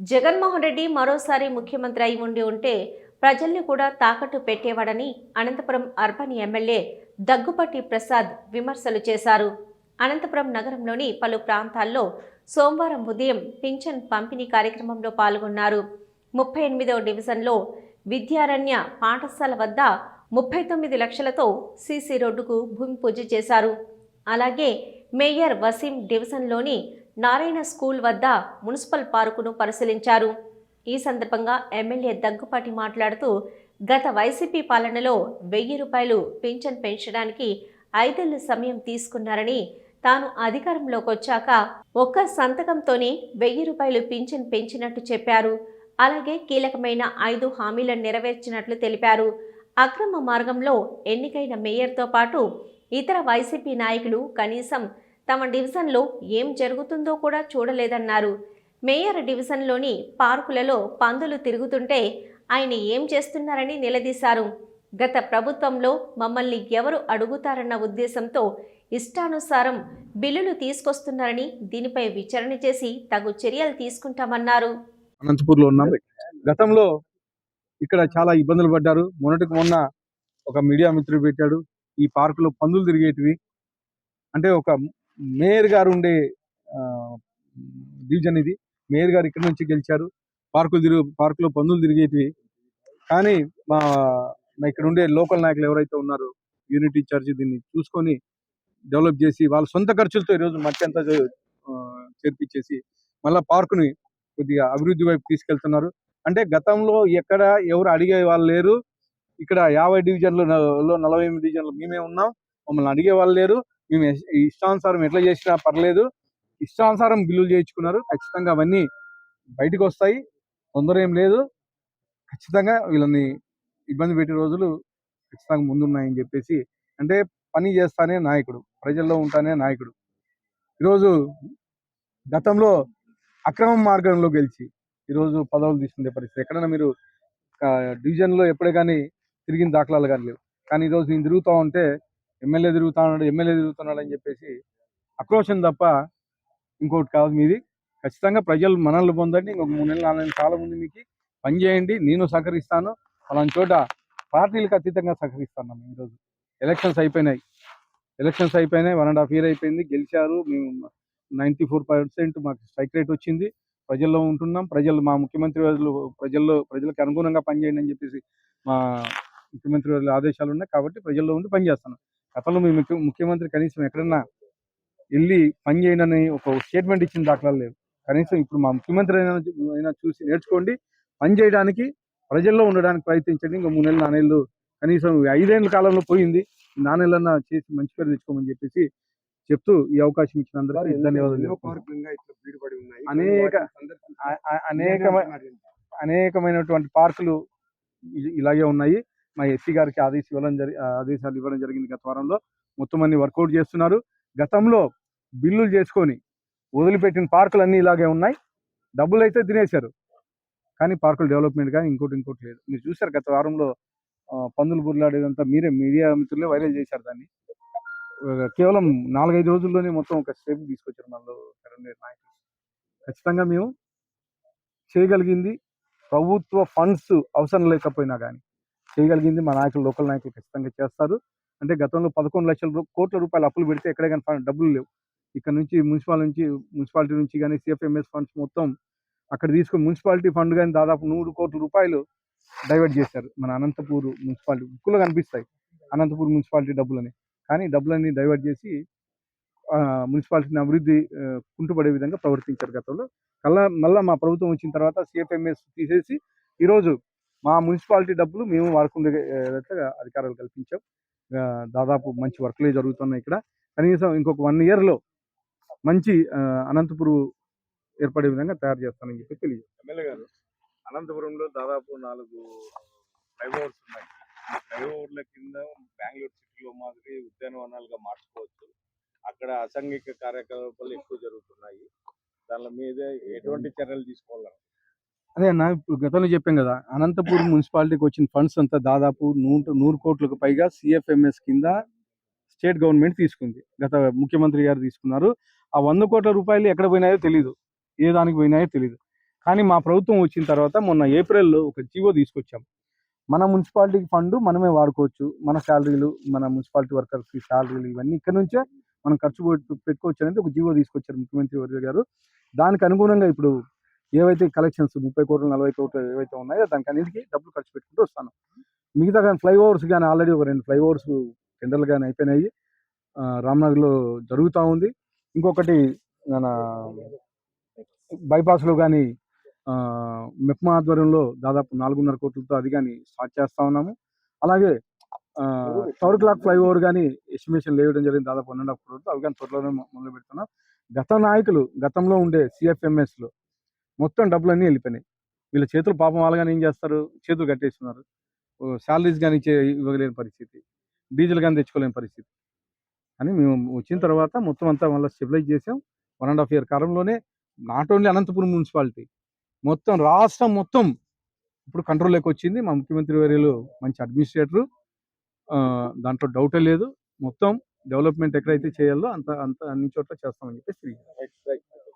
జగన్మోహన్ రెడ్డి మరోసారి ముఖ్యమంత్రి అయి ఉండి ఉంటే ప్రజల్ని కూడా తాకట్టు పెట్టేవాడని అనంతపురం అర్బన్ ఎమ్మెల్యే దగ్గుపట్టి ప్రసాద్ విమర్శలు చేశారు. అనంతపురం నగరంలోని పలు ప్రాంతాల్లో సోమవారం ఉదయం పింఛన్ పంపిణీ కార్యక్రమంలో పాల్గొన్నారు. ముప్పై ఎనిమిదవ డివిజన్లో విద్యారణ్య పాఠశాల వద్ద ముప్పై తొమ్మిది లక్షలతో సీసీ రోడ్డుకు భూమి పూజ చేశారు. అలాగే మేయర్ వసీం డివిజన్లోని నారాయణ స్కూల్ వద్ద మున్సిపల్ పార్కును పరిశీలించారు. ఈ సందర్భంగా ఎమ్మెల్యే దగ్గుపాటి మాట్లాడుతూ గత వైసీపీ పాలనలో వెయ్యి రూపాయలు పింఛన్ పెంచడానికి ఐదేళ్ళ సమయం తీసుకున్నారని తాను అధికారంలోకి వచ్చాక ఒక్క సంతకంతోనే వెయ్యి రూపాయలు పింఛన్ పెంచినట్టు చెప్పారు. అలాగే కీలకమైన ఐదు హామీలను నెరవేర్చినట్లు తెలిపారు. అక్రమ మార్గంలో ఎన్నికైన మేయర్తో పాటు ఇతర వైసీపీ నాయకులు కనీసం తమ డివిజన్లో ఏం జరుగుతుందో కూడా చూడలేదన్నారు. మేయర్ డివిజన్లోని పార్కులలో పందులు తిరుగుతుంటే ఆయన ఏం చేస్తున్నారని నిలదీశారు. గత ప్రభుత్వంలో మమ్మల్ని ఎవరు అడుగుతారన్న ఉద్దేశంతో ఇష్టానుసారం బిల్లులు తీసుకొస్తున్నారని దీనిపై విచారణ చేసి తగు చర్యలు తీసుకుంటామన్నారు. అనంతపూర్లో ఉన్నాం. గతంలో ఇక్కడ చాలా ఇబ్బందులు పడ్డారు. మొన్నటికి మొన్న ఒక మీడియా మిత్రుడు పెట్టాడు. ఈ పార్కులో పందులు తిరిగేటివి అంటే ఒక మేయర్ గారు ఉండే ఆ, డివిజన్ ఇది. మేయర్ గారు ఇక్కడ నుంచి గెలిచారు. పార్కులు తిరుగు పార్కులో పందులు తిరిగేటివి. కానీ మా ఇక్కడ ఉండే లోకల్ నాయకులు ఎవరైతే ఉన్నారో యూనిట్ చర్చ్ దీన్ని చూసుకొని డెవలప్ చేసి వాళ్ళ సొంత ఖర్చులతో ఈరోజు మట్టి అంతా చేర్పించేసి మళ్ళా పార్కుని కొద్దిగా అభివృద్ధి వైపు తీసుకెళ్తున్నారు. అంటే గతంలో ఎక్కడ ఎవరు అడిగే వాళ్ళు లేరు. ఇక్కడ యాభై డివిజన్లు నలభై ఎనిమిది డివిజన్లు మేమే ఉన్నాం. మమ్మల్ని అడిగే వాళ్ళు లేరు. మేము ఇష్టానుసారం ఎట్లా చేసినా పర్లేదు. ఇష్టానుసారం బిల్లులు చేయించుకున్నారు. ఖచ్చితంగా అవన్నీ బయటకు వస్తాయి. తొందర ఏం లేదు. ఖచ్చితంగా వీళ్ళని ఇబ్బంది పెట్టే రోజులు ఖచ్చితంగా ముందున్నాయని చెప్పేసి అంటే పని చేస్తానే నాయకుడు ప్రజల్లో ఉంటానే నాయకుడు. ఈరోజు గతంలో అక్రమ మార్గంలో గెలిచి ఈరోజు పదవులు తీసుకునే పరిస్థితి. ఎక్కడైనా మీరు డివిజన్లో ఎప్పుడే కానీ తిరిగిన దాఖలాలు కానీ లేవు. కానీ ఈరోజు నేను తిరుగుతూ ఉంటే ఎమ్మెల్యే తిరుగుతున్నాడు ఎమ్మెల్యే తిరుగుతున్నాడు అని చెప్పేసి ఆక్రోశం తప్ప ఇంకోటి కాదు మీది. ఖచ్చితంగా ప్రజలు మనల్ని పొందండి. ఇంకొక మూడు నెలలు నాలుగు నెలలు కాలం ఉంది మీకు పని చేయండి. నేను సహకరిస్తాను. అలాంటి చోట పార్టీలకు అతీతంగా సహకరిస్తాను మేము ఈరోజు. ఎలక్షన్స్ అయిపోయినాయి. ఎలక్షన్స్ అయిపోయినాయి. వన్ అండ్ హాఫ్ ఇయర్ అయిపోయింది. గెలిచారు. మేము నైంటీ ఫోర్ పర్సెంట్ మాకు స్ట్రైక్ రేట్ వచ్చింది. ప్రజల్లో ఉంటున్నాం. ప్రజలు మా ముఖ్యమంత్రి వారు ప్రజల్లో ప్రజలకు అనుగుణంగా పనిచేయండి అని చెప్పేసి మా ముఖ్యమంత్రి వారి ఆదేశాలు ఉన్నాయి. కాబట్టి ప్రజల్లో ఉండి పనిచేస్తున్నాం గతంలో మీ ముఖ్య ముఖ్యమంత్రి కనీసం ఎక్కడన్నా వెళ్ళి పని చేయండి అని ఒక స్టేట్మెంట్ ఇచ్చిన దాఖలాలు లేవు. కనీసం ఇప్పుడు మా ముఖ్యమంత్రి అయినా అయినా చూసి నేర్చుకోండి. పని చేయడానికి ప్రజల్లో ఉండడానికి ప్రయత్నించండి. ఇంకా మూడు నెలలు నాలుగేళ్ళు కనీసం ఐదేళ్ళ కాలంలో పోయింది. ఈ నాలుగేళ్ళన్నా చేసి మంచి పేరు తెచ్చుకోమని చెప్పేసి చెప్తూ ఈ అవకాశం ఇచ్చినందుకు ధన్యవాదాలు అనేక- అనేకమైన అనేకమైనటువంటి పార్కులు ఇలాగే ఉన్నాయి. మా ఎస్సీ గారికి ఆదేశం ఇవ్వడం జరి ఆదేశాలు ఇవ్వడం జరిగింది గత వారంలో. మొత్తం అన్ని వర్కౌట్ చేస్తున్నారు. గతంలో బిల్లులు చేసుకొని వదిలిపెట్టిన పార్కులు అన్నీ ఇలాగే ఉన్నాయి. డబ్బులు అయితే తినేశారు. కానీ పార్కులు డెవలప్మెంట్ కానీ ఇంకోటి ఇంకోటి లేదు. మీరు చూశారు గత వారంలో పందులు బుర్లాడేదంతా మీరే మీడియా మిత్రులే వైరల్ చేశారు దాన్ని. కేవలం నాలుగైదు రోజుల్లోనే మొత్తం ఒక స్టెప్ తీసుకొచ్చారు మనలో నాయకులు. ఖచ్చితంగా మేము చేయగలిగింది ప్రభుత్వ ఫండ్స్ అవసరం లేకపోయినా కానీ చేయగలిగింది మా నాయకులు లోకల్ నాయకులు ఖచ్చితంగా చేస్తారు. అంటే గతంలో పదకొండు లక్షల కోట్ల రూపాయలు అప్పులు పెడితే ఎక్కడ కానీ ఫండ్ డబ్బులు లేవు. ఇక్కడ నుంచి మున్సిపాల్ నుంచి మున్సిపాలిటీ నుంచి కానీ సిఎఫ్ఎంఎస్ ఫండ్స్ మొత్తం అక్కడ తీసుకుని మున్సిపాలిటీ ఫండ్ కానీ దాదాపు నూరు కోట్ల రూపాయలు డైవర్ట్ చేశారు. మన అనంతపూర్ మున్సిపాలిటీ బుక్కులు కనిపిస్తాయి. అనంతపూర్ మున్సిపాలిటీ డబ్బులని. కానీ డబ్బులన్నీ డైవర్ట్ చేసి మున్సిపాలిటీని అభివృద్ధి కుంటుపడే విధంగా ప్రవర్తించారు గతంలో. కల్లా మళ్ళా మా ప్రభుత్వం వచ్చిన తర్వాత సిఎఫ్ఎంఎస్ తీసేసి ఈరోజు మా మున్సిపాలిటీ డబ్బులు మేము వాడుకునే అధికారాలు కల్పించాం. దాదాపు మంచి వర్క్లే జరుగుతున్నాయి ఇక్కడ. కనీసం ఇంకొక వన్ ఇయర్లో మంచి అనంతపురం ఏర్పడే విధంగా తయారు చేస్తానని చెప్పి తెలియజేస్తాను ఎమ్మెల్యే గారు అనంతపురంలో దాదాపు నాలుగు ఫ్లైఓవర్స్ ఉన్నాయి. ఫ్లైఓవర్ల కింద బెంగళూరు సిటీలో మాదిరి ఉద్యానవనాలుగా మార్చుకోవచ్చు. అక్కడ అసాంఘిక కార్యకలాపాలు ఎక్కువ జరుగుతున్నాయి. దాని మీద ఎటువంటి చర్యలు తీసుకోవాలి అదే అన్న ఇప్పుడు గతంలో చెప్పాం కదా అనంతపూర్ మున్సిపాలిటీకి వచ్చిన ఫండ్స్ అంతా దాదాపు నూట నూరు కోట్లకు పైగా సిఎఫ్ఎంఎస్ కింద స్టేట్ గవర్నమెంట్ తీసుకుంది. గత ముఖ్యమంత్రి గారు తీసుకున్నారు. ఆ వంద కోట్ల రూపాయలు ఎక్కడ పోయినాయో తెలియదు ఏ దానికి పోయినాయో తెలియదు కానీ మా ప్రభుత్వం వచ్చిన తర్వాత మొన్న ఏప్రిల్లో ఒక జీవో తీసుకొచ్చాం. మన మున్సిపాలిటీకి ఫండ్ మనమే వాడుకోవచ్చు. మన శాలరీలు మన మున్సిపాలిటీ వర్కర్స్కి శాలరీలు ఇవన్నీ ఇక్కడ నుంచే మనం ఖర్చు పెట్టు- పెట్టుకోవచ్చు అనేది ఒక జీవో తీసుకొచ్చారు ముఖ్యమంత్రి వర్గ గారు. దానికి అనుగుణంగా ఇప్పుడు ఏవైతే కలెక్షన్స్ ముప్పై కోట్లు నలభై కోట్లు ఏవైతే ఉన్నాయో దానికి అన్నిటికీ డబ్బులు ఖర్చు పెట్టుకుంటూ వస్తాను. మిగతా కానీ ఫ్లైఓవర్స్ కానీ ఆల్రెడీ ఒక రెండు ఫ్లైఓవర్స్ టెండర్లు కానీ అయిపోయినాయి. రామ్నగర్లో జరుగుతూ ఉంది. ఇంకొకటి మన బైపాస్లో కానీ మెప్మా ఆధ్వర్యంలో దాదాపు నాలుగున్నర కోట్లతో అది కానీ స్టార్ట్ చేస్తూ ఉన్నాము. అలాగే థర్డ్ క్లాక్ ఫ్లైఓవర్ కానీ ఎస్టిమేషన్ లేవడం జరిగింది దాదాపు వన్ అండ్ హాఫ్ క్రోర్తో అవి కానీ త్వరలోనే మొదలు పెడుతున్నాం గత నాయకులు గతంలో ఉండే సిఎఫ్ఎంఎస్లో మొత్తం డబ్బులన్నీ వెళ్ళిపోయినాయి. వీళ్ళ చేతులు పాపం వాళ్ళు కానీ ఏం చేస్తారు? చేతులు కట్టేస్తున్నారు. శాలరీస్ కానీ ఇచ్చే ఇవ్వలేని పరిస్థితి. డీజిల్ కానీ తెచ్చుకోలేని పరిస్థితి. అని మేము వచ్చిన తర్వాత మొత్తం అంతా మళ్ళీ స్టెబిలైజ్ చేసాం. వన్ అండ్ హాఫ్ ఇయర్ కాలంలోనే నాట్ ఓన్లీ అనంతపురం మున్సిపాలిటీ మొత్తం రాష్ట్రం మొత్తం ఇప్పుడు కంట్రోల్లోకి వచ్చింది. మా ముఖ్యమంత్రి వర్యులు మంచి అడ్మినిస్ట్రేటరు. దాంట్లో డౌటే లేదు. మొత్తం డెవలప్మెంట్ ఎక్కడైతే చేయాలో అంత అంత అన్ని చోట్ల చేస్తామని చెప్పేసి